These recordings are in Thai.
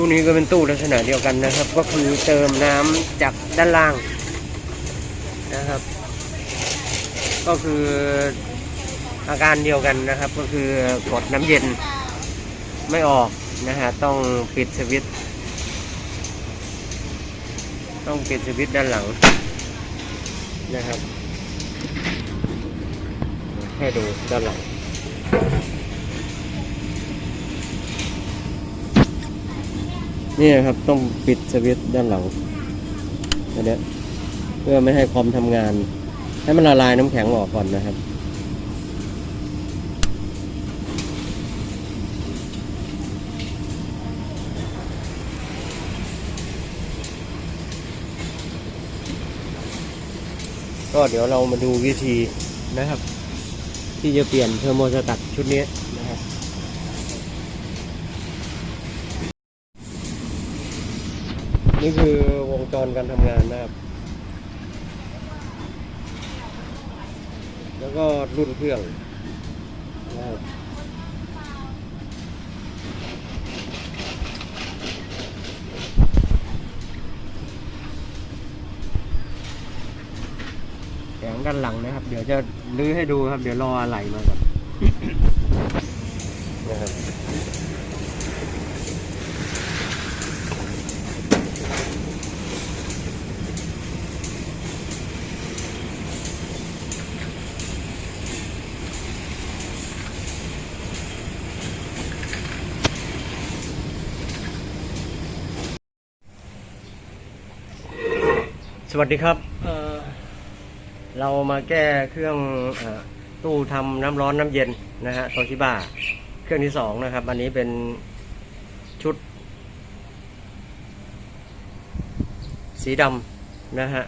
ตู้นี้ก็เป็นตู้ลักษณะเดียวกันนะครับ ก็คือเติมน้ำจากด้านล่างนะครับ ก็คืออาการเดียวกันนะครับ ก็คือกดน้ำเย็นไม่ออกนะฮะต้องปิดสวิตต้องปิดสวิตด้านหลังนะครับ ให้ดูด้านหลัง นี่นะครับต้องปิดสวิตช์ด้านหลังอันเนี้ยเพื่อไม่ให้คอมทำงาน ให้มันละลายน้ำแข็งออกก่อนนะครับก็เดี๋ยวเรามาดูวิธีนะครับ ที่จะเปลี่ยนเทอร์โมสตัตชุดนี้ นี่คือวงจรการทำงานนะครับ แล้วก็รุ่นเครื่องนะครับแผงด้านหลังนะครับ เดี๋ยวจะลื้อให้ดูครับ เดี๋ยวรออะไหลมาก่อนนะครับ สวัสดีครับเอ่อเรามาแก้เครื่องเออตู้ทำน้ำร้อนน้ำเย็นนะฮะโตชิบะเครื่องที่สองนะครับ อันนี้เป็นชุด สีดำนะฮะ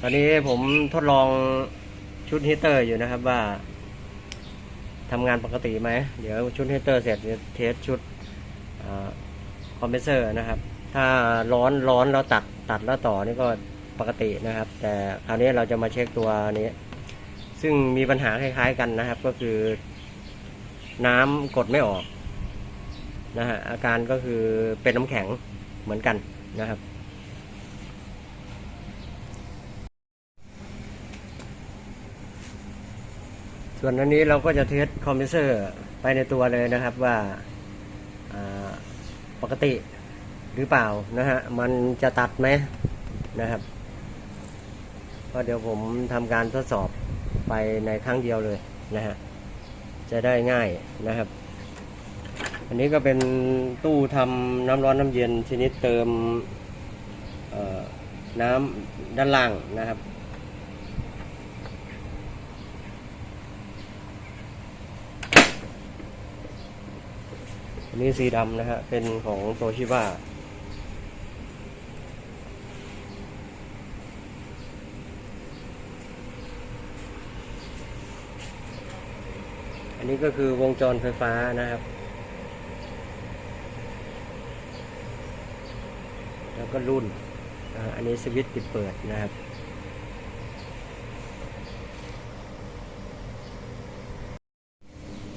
ตอนนี้ผมทดลองชุดฮีตเตอร์อยู่นะครับว่าทำงานปกติไหม เดี๋ยวชุดฮีตเตอร์เสร็จจะเทสชุดคอมเพรสเซอร์นะครับ ถ้าร้อนร้อนแล้วตัดตัดแล้วต่อนี่ก็ ปกตินะครับ แต่คราวนี้เราจะมาเช็คตัวนี้ ซึ่งมีปัญหาคล้ายๆกันนะครับ ก็คือ น้ำกดไม่ออกนะฮะอาการก็คือเป็นน้ำแข็งเหมือนกันนะครับ ส่วนอันนี้เราก็จะเทสคอมเพรสเซอร์ไปในตัวเลยนะครับว่าอ่าปกติหรือเปล่านะฮะมันจะตัดไหมนะครับ ก็เดี๋ยวผมทำการทดสอบไปในครั้งเดียวเลยนะฮะจะได้ง่ายนะครับ อันนี้ก็เป็นตู้ทำน้ำร้อนน้ำเย็นชนิดเติมน้ำด้านล่างนะครับอันนี้สีดำนะฮะเป็นของโตชิบะ อันนี้ก็คือวงจรไฟฟ้านะครับ แล้วก็รุ่น อันนี้สวิตช์ปิดเปิดนะครับ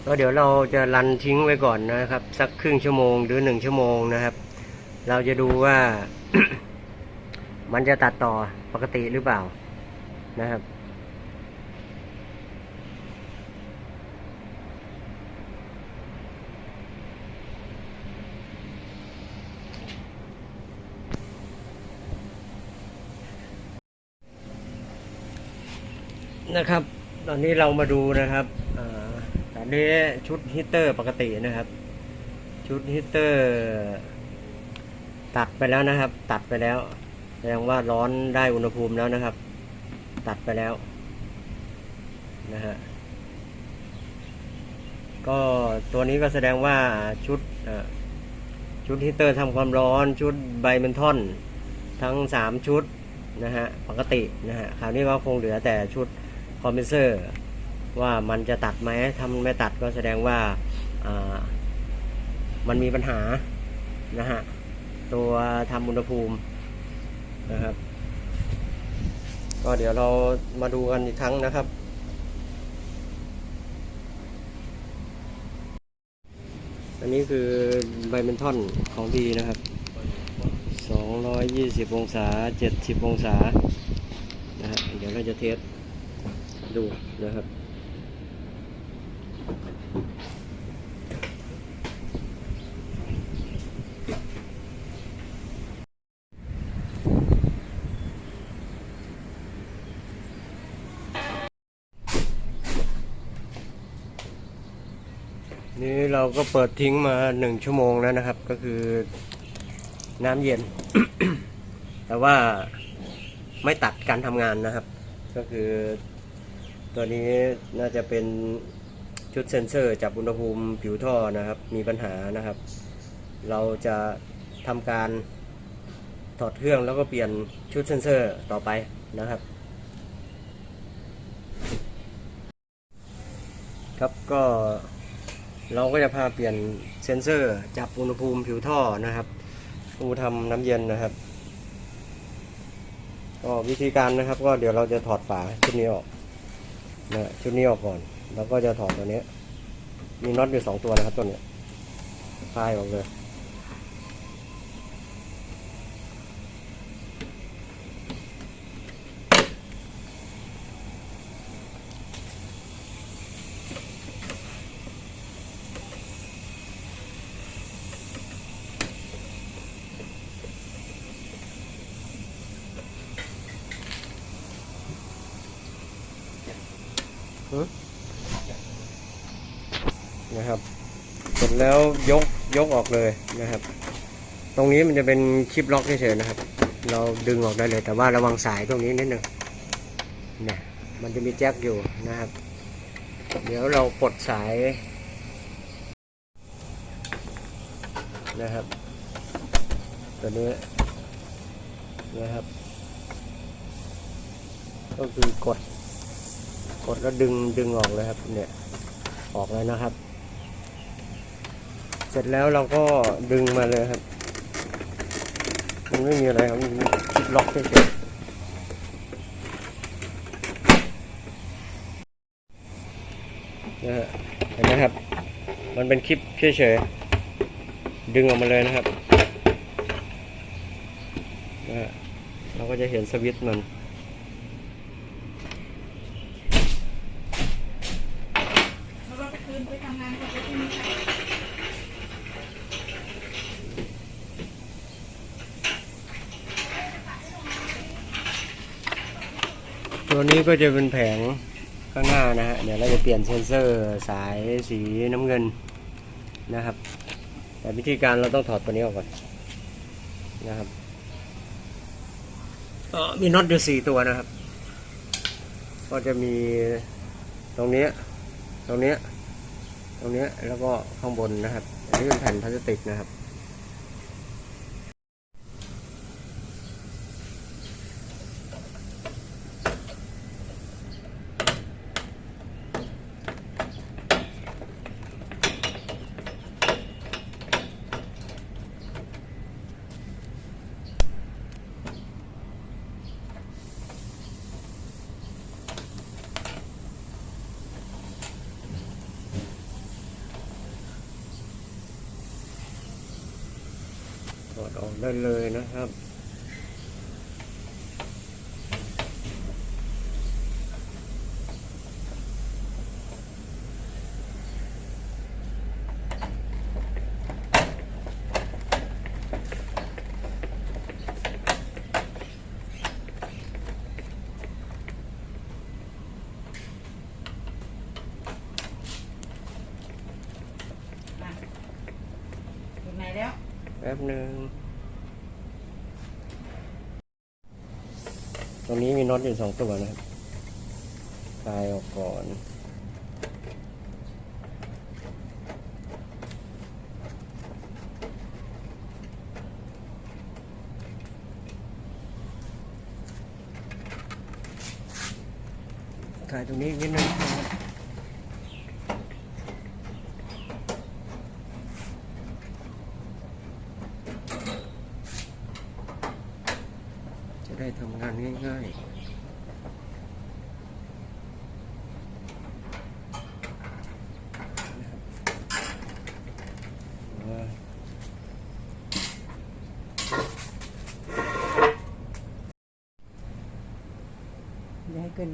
ก็เดี๋ยวเราจะรันทิ้งไว้ก่อนนะครับ สักครึ่งชั่วโมงหรือหนึ่งชั่วโมงนะครับ เราจะดูว่ามันจะตัดต่อปกติหรือเปล่านะครับ นะครับ ตอนนี้เรามาดูนะครับอ่าอันนี้ชุดฮีเตอร์ปกตินะครับ ชุดฮีเตอร์ ตัดไปแล้วนะครับ ตัดไปแล้วแสดงว่าร้อนได้อุณหภูมิแล้วนะครับ ตัดไปแล้วนะฮะก็ตัวนี้ก็แสดงว่าชุดชุดฮีเตอร์ทำความร้อนชุดไบเมนทอนทั้งสามชุดนะฮะปกตินะฮะคราวนี้ก็คงเหลือแต่ชุด คอมเพรสเซอร์ว่ามันจะตัดไหมถ้ามันไม่ตัดก็แสดงว่าามันมีปัญหานะฮะตัวทำอุณหภูมินะครับ ก็เดี๋ยวเรามาดูกันอีกครั้งนะครับ อันนี้คือใบเมนทอนของดีนะครับ 220 องศา 70 องศานะฮะเดี๋ยวเราจะเทส ดูนะครับ นี่เราก็เปิดทิ้งมาหนึ่งชั่วโมงแล้วนะครับ ก็คือน้ำเย็น แต่ว่าไม่ตัดการทำงานนะครับ ก็คือ ตัวนี้น่าจะเป็นชุดเซ็นเซอร์จับอุณหภูมิผิวท่อนะครับ มีปัญหานะครับ เราจะทำการถอดเครื่องแล้วก็เปลี่ยนชุดเซ็นเซอร์ต่อไปนะครับ ครับก็เราก็จะพาเปลี่ยนเซ็นเซอร์จับอุณหภูมิผิวท่อนะครับอูทำน้ำเย็นนะครับ ก็วิธีการนะครับ ก็เดี๋ยวเราจะถอดฝาชุดนี้ออก นะชุดนี้ออกก่อน แล้วก็จะถอดตัวนี้ มีน็อตอยู่สองตัวนะครับตัวเนี้ยคลายออกเลย นะครับ เสร็จ แล้วยกยกออกเลยนะครับ ตรงนี้มันจะเป็นคลิปล็อกเฉยๆนะครับ เราดึงออกได้เลย แต่ว่าระวังสายตรงนี้นิดนึงเนี่ยมันจะมีแจ็คอยู่นะครับ เดี๋ยวเราปลดสายนะครับตัวนี้นะครับ ก็คือกด กดแล้วดึงดึงออกเลยครับเนี่ยออกแล้วนะครับ เสร็จแล้วเราก็ดึงมาเลยครับ มันไม่มีอะไรครับมันคลิปล็อกเฉยนะฮะเห็นไหมครับ มันเป็นคลิปเฉยๆ ดึงออกมาเลยนะครับนะฮะเราก็จะเห็นสวิตช์มัน แล้วก็คืนไปทำงานกับที่นี่ ตัว นี้ก็จะเป็นแผงข้างหน้านะฮะ เดี๋ยวเราจะเปลี่ยนเซนเซอร์สายสีน้ำเงินนะครับ แต่วิธีการเราต้องถอดตัวนี้ออกก่อนนะครับออมีน็อตอยู่สี่ตัวนะครับ ก็จะมีตรงนี้ตรงนี้ตรงนี้แล้วก็ข้างบนนะครับ อันนี้เป็นแผ่นพลาสติกนะครับ ถอดออกได้เลย นะครับมาถึงไหนแล้วแป๊บหนึ่งตรง น็อตอยู่สองตัวนะครับคลายออกก่อน คลายตรงนี้นิดนึงนะครับจะได้ทำงานง่ายๆนะครับ อย่าให้ เกิน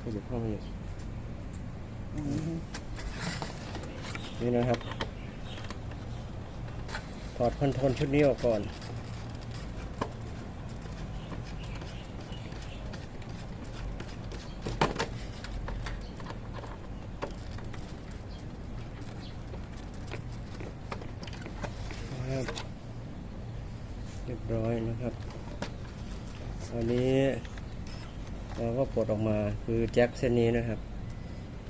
ขยับเข้ามาอีกอย่างนี้นี่นะครับ ถอดคอนโทรลชุดนี้ออกก่อน ครับเรียบร้อยนะครับอันนี้เราก็ปลดออกมา คือแจ็คเส้นนี้นะครับ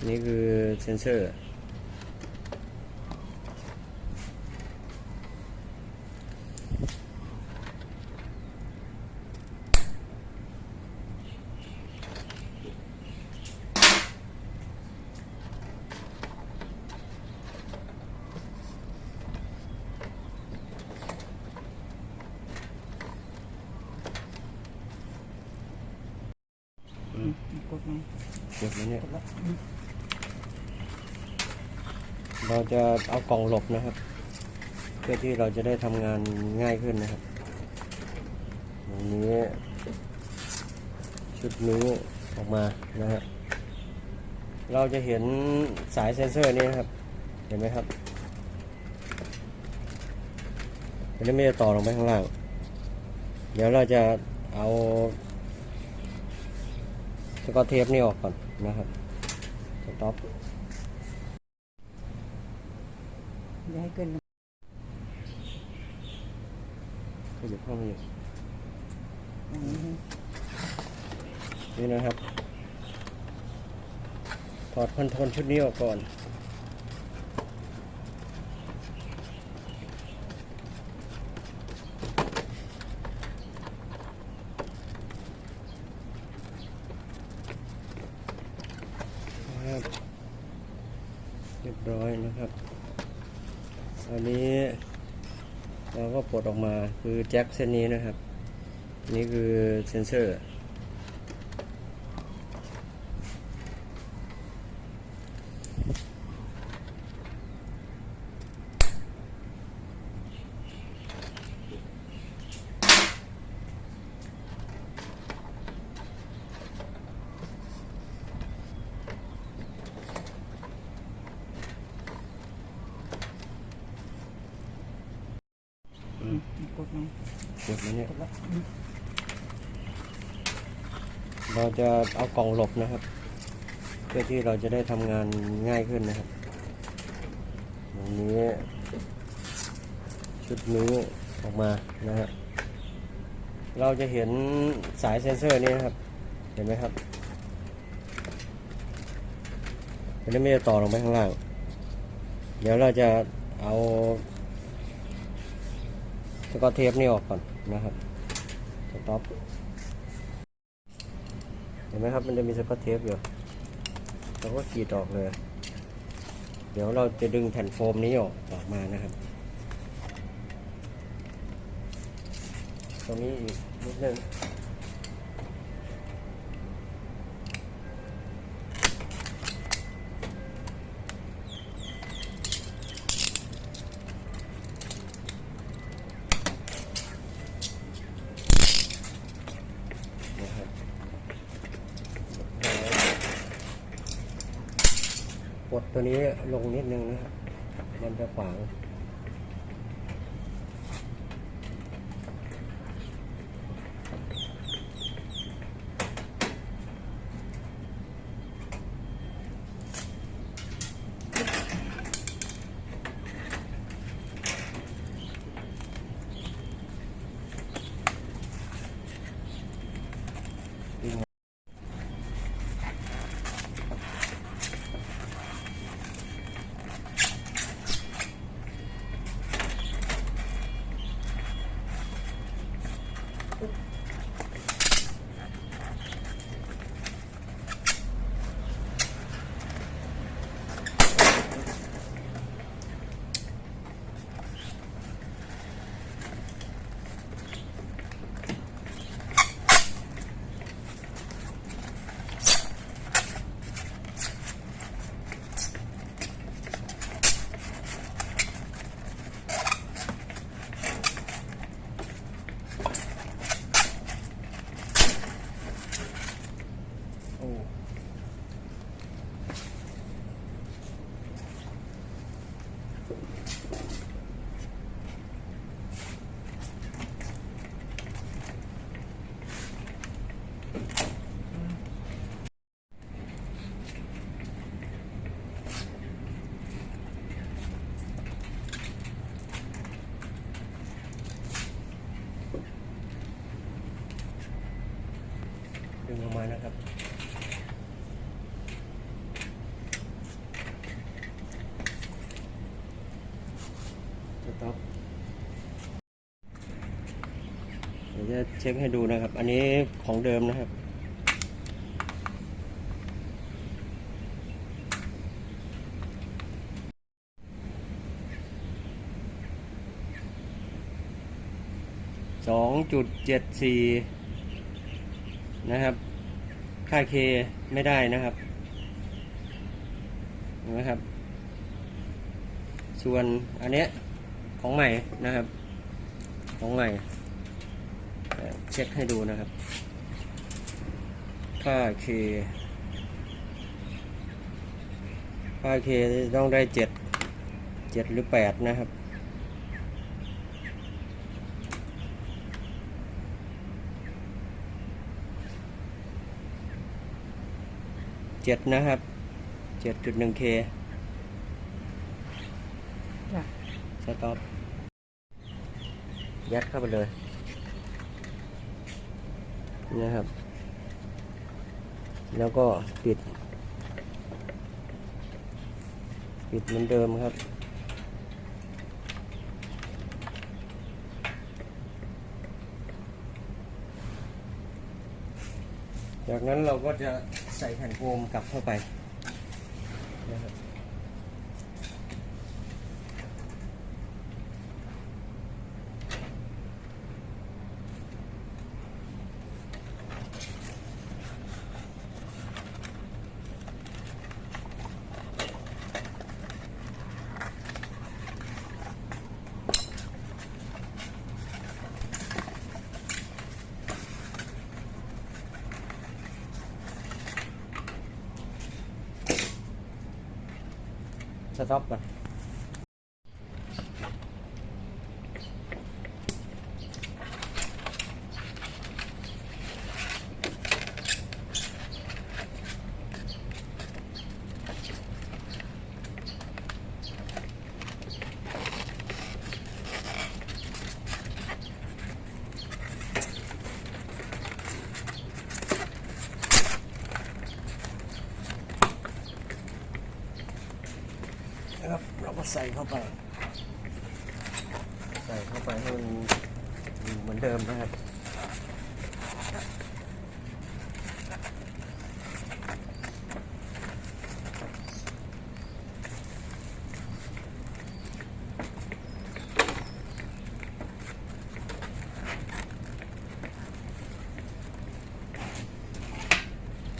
นี่คือเซนเซอร์ กดไหม เก็บแล้วเนี่ย เราจะเอากล่องหลบนะครับ เพื่อที่เราจะได้ทำงานง่ายขึ้นนะครับอันนี้ชุดนี้ออกมานะฮะเราจะเห็นสายเซนเซอร์นี้นะครับ เห็นไหมครับอันนี้ไม่ได้ต่อลงไปข้างล่าง เดี๋ยวเราจะเอาสกอตเทปนี่ออกก่อน นะครับสต็อปอย่าให้เกินขยับเข้ามาอีกอย่างนี้นี่นะครับ ถอดคอนโทรลชุดนี้ออกก่อน ครับเรียบร้อยนะครับ อันนี้เราก็ปลด ออกมาคือแจ็คเส้นนี้นะครับ นี่คือเซนเซอร์ กดไหมเก็บแล้วเนี่ยกดแล้วเราจะเอากล่องหลบนะครับ เพื่อที่เราจะได้ทำงานง่ายขึ้นนะครับอันนี้ชุดนี้ออกมานะฮะเราจะเห็นสายเซ็นเซอร์นี้นะครับ เห็นไหมครับอันนี้ไม่ได้ต่อลงไปข้างล่าง เดี๋ยวเราจะเอา ก็เทปนี่ออกก่อนนะครับสต็อปเห็นไหมครับมันจะมีสกอตเทปอยู่เราก็ขีดออกเลย เดี๋ยวเราจะดึงแผ่นโฟมนี้ออกออกมานะครับ ตรงนี้อีกนิดนึงนะครับปล ดตัวนี้ลงนิดนึงนะครับมันจะขวาง นะครับ สต็อปเดี๋ยวจะเช็คให้ดูนะครับ อันนี้ของเดิมนะครับสองจุดเจ็ดสี่นะครับ ค่าเคไม่ได้นะครับนไหมครับ ส่วนอันเนี้ยของใหม่นะครับ ของใหม่เช็คให้ดูนะครับ ค่าเคค่าเคต้องได้เจ็ดเจ็ดหรือแปดนะครับ เจ็ดนะครับเจ็ดจุดหนึ่งเคจ้ะสต็อปยัดเข้าไปเลยนะครับ แล้วก็ปิด ปิดเหมือนเดิมครับ จากนั้นเราก็จะใส่แผ่นโฟมกลับเข้าไปนะครับ สต็อปก่อนนะครับ เราก็ใส่เข้าไป ใส่ เข้าไปให้มันเหมือนเดิมนะครับ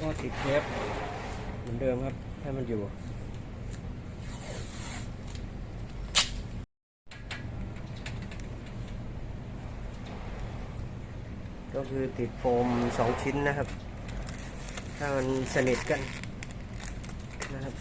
ก็ติดเทปเหมือนเดิมครับ ให้มันอยู่ ก็คือติดโฟมสองชิ้นนะครับ ถ้ามันสนิทกันนะครับ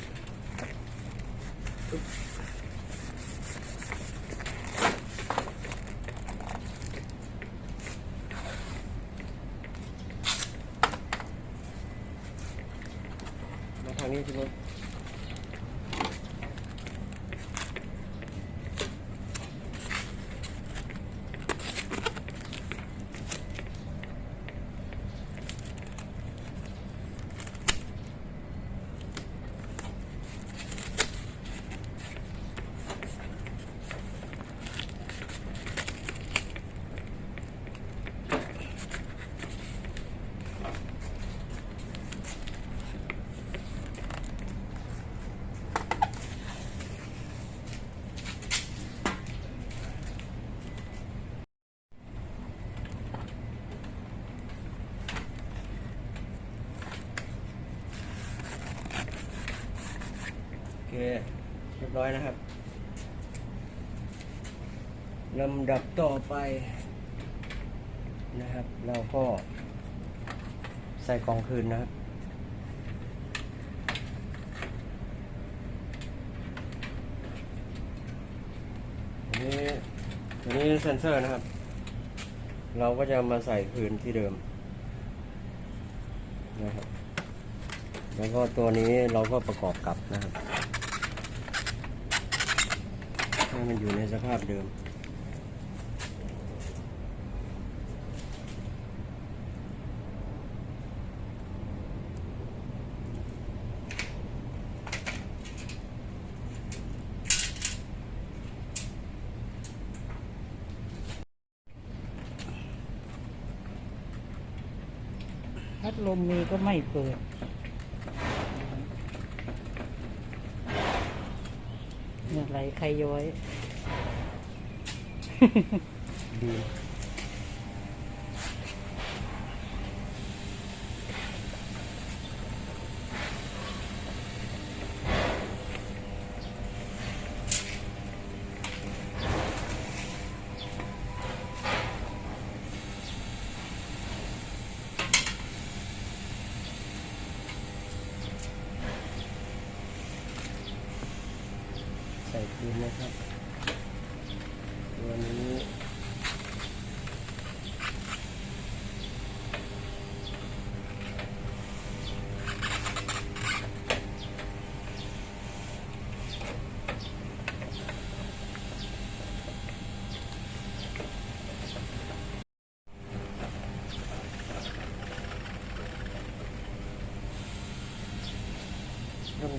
ร้อยนะครับลำดับต่อไปนะครับ เราก็ใส่กล่องคืนนะครับอันนี้อันนี้เซนเซอร์นะครับ เราก็จะมาใส่คืนที่เดิมนะครับ แล้วก็ตัวนี้เราก็ประกอบกลับนะครับ มันอยู่ในสภาพเดิม พัดลมมือก็ไม่เปิด ใครย้อย ดี ใส่คืนนะครับ ตัวนี้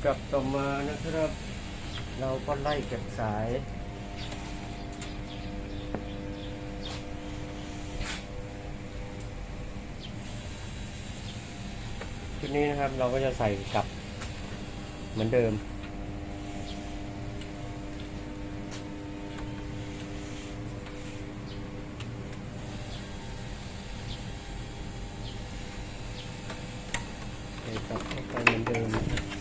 ลำดับต่อมานะครับ เราก็ไล่เก็บสาย ชุดนี้นะครับเราก็จะใส่กลับเหมือนเดิม ใส่กลับเข้าไปเหมือนเดิมนะครับ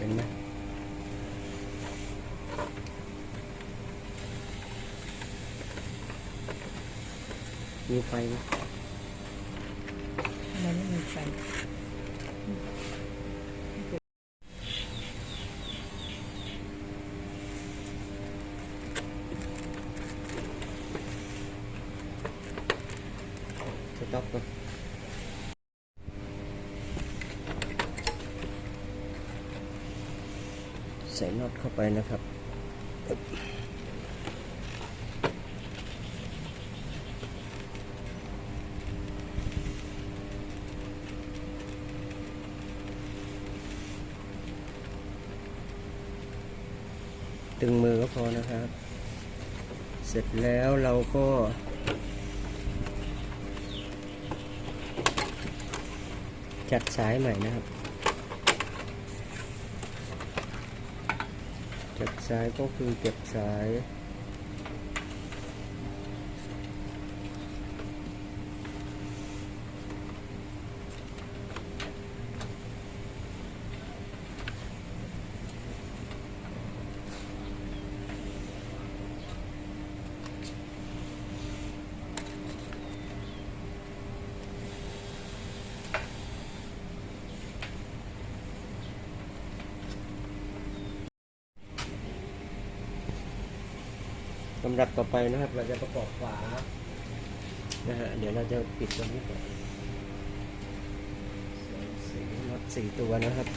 เห็นไหมมีไฟไหม มันไม่มีไฟ สต็อปก่อนใส่น็อตเข้าไปนะครับตึงมือก็พอนะครับ เสร็จแล้วเราก็ จัดสายใหม่นะครับ จัดสายก็คือเก็บสาย ลำดับต่อไปนะครับ เราจะประกอบฝานะฮะเดี๋ยวเราจะปิดตรงนี้ก่อนสี่น็อตสี่ตัวนะครับ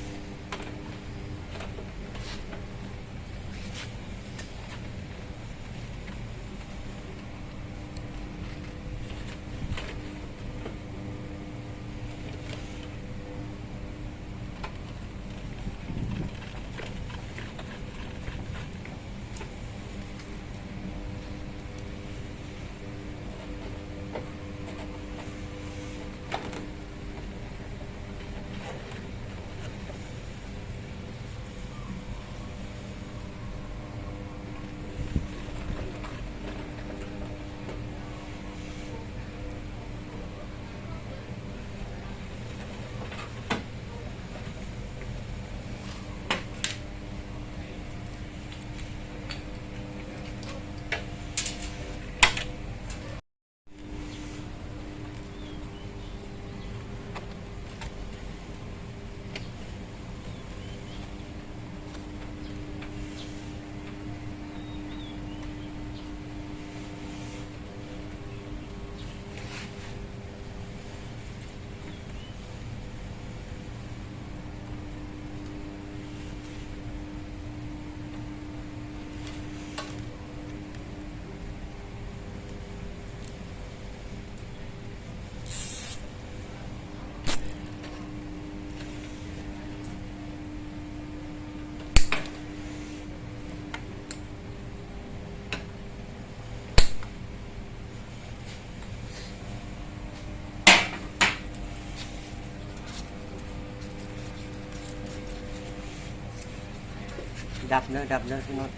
ดับเนอะดับเนอะพี่โน็อต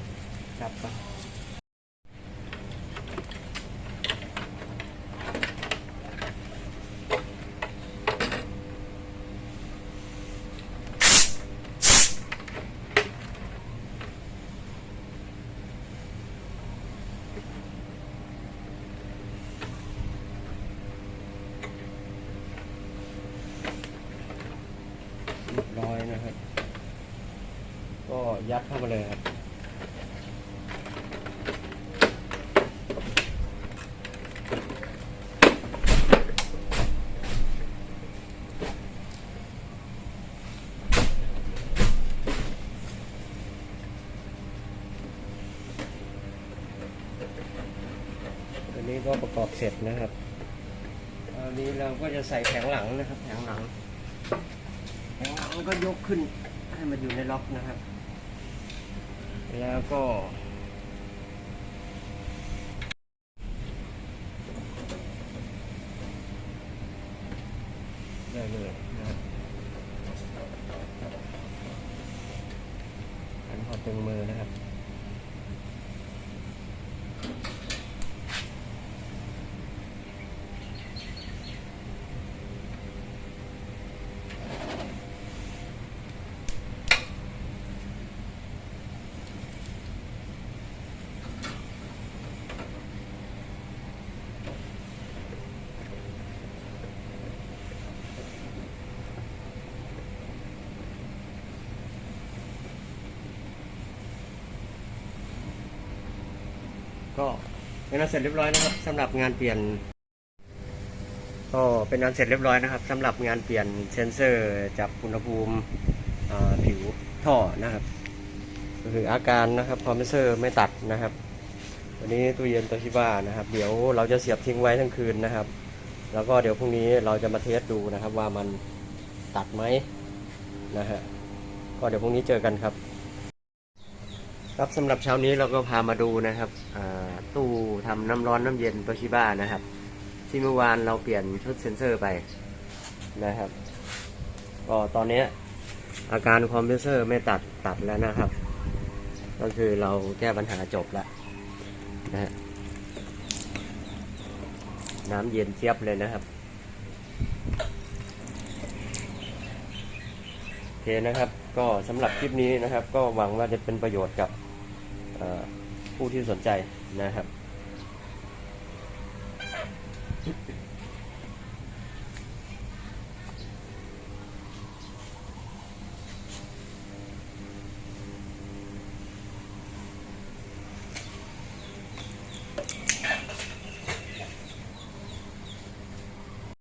ดับก่อนเรียบร้อยนะครับ ก็ ยัดเข้ามาเลยครับอันนี้ก็ประกอบเสร็จนะครับอันนี้เราก็จะใส่แผงหลังนะครับ แผงหลังแผงหลังก็ยกขึ้นให้มันอยู่ในล็อกนะครับ แล้วก็ ได้เลยนะครับอันพอตึงมือนะครับ ก็ เป็นอันเสร็จเรียบร้อยนะครับสำหรับงานเปลี่ยนก็เป็นอันเสร็จเรียบร้อยนะครับสำหรับงานเปลี่ยนเซนเซอร์จับอุณหภูมิผิวท่อนะครับก็คืออาการนะครับคอมเพรสเซอร์ไม่ตัดนะครับ วันนี้ตู้เย็นโตชิบ้านะครับ เดี๋ยวเราจะเสียบทิ้งไว้ทั้งคืนนะครับ แล้วก็เดี๋ยวพรุ่งนี้เราจะมาเทสดูนะครับว่ามันตัดไหมนะฮะก็เดี๋ยวพรุ่งนี้เจอกันครับ ครับสำหรับเช้านี้เราก็พามาดูนะครับตู้ทำน้ำร้อนน้ำเย็นโตชิบ้านะครับ ที่เมื่อวานเราเปลี่ยนชุดเซ็นเซอร์ไปนะครับก็ตอนนี้อาการคอมเพรสเซอร์ไม่ตัดตัดแล้วนะครับ ก็คือเราแก้ปัญหาจบแล้วนะฮะน้ำเย็นเจี๊ยบเลยนะครับโอเคนะครับ ก็สำหรับคลิปนี้นะครับ ก็หวังว่าจะเป็นประโยชน์กับ ผู้ที่สนใจนะครับ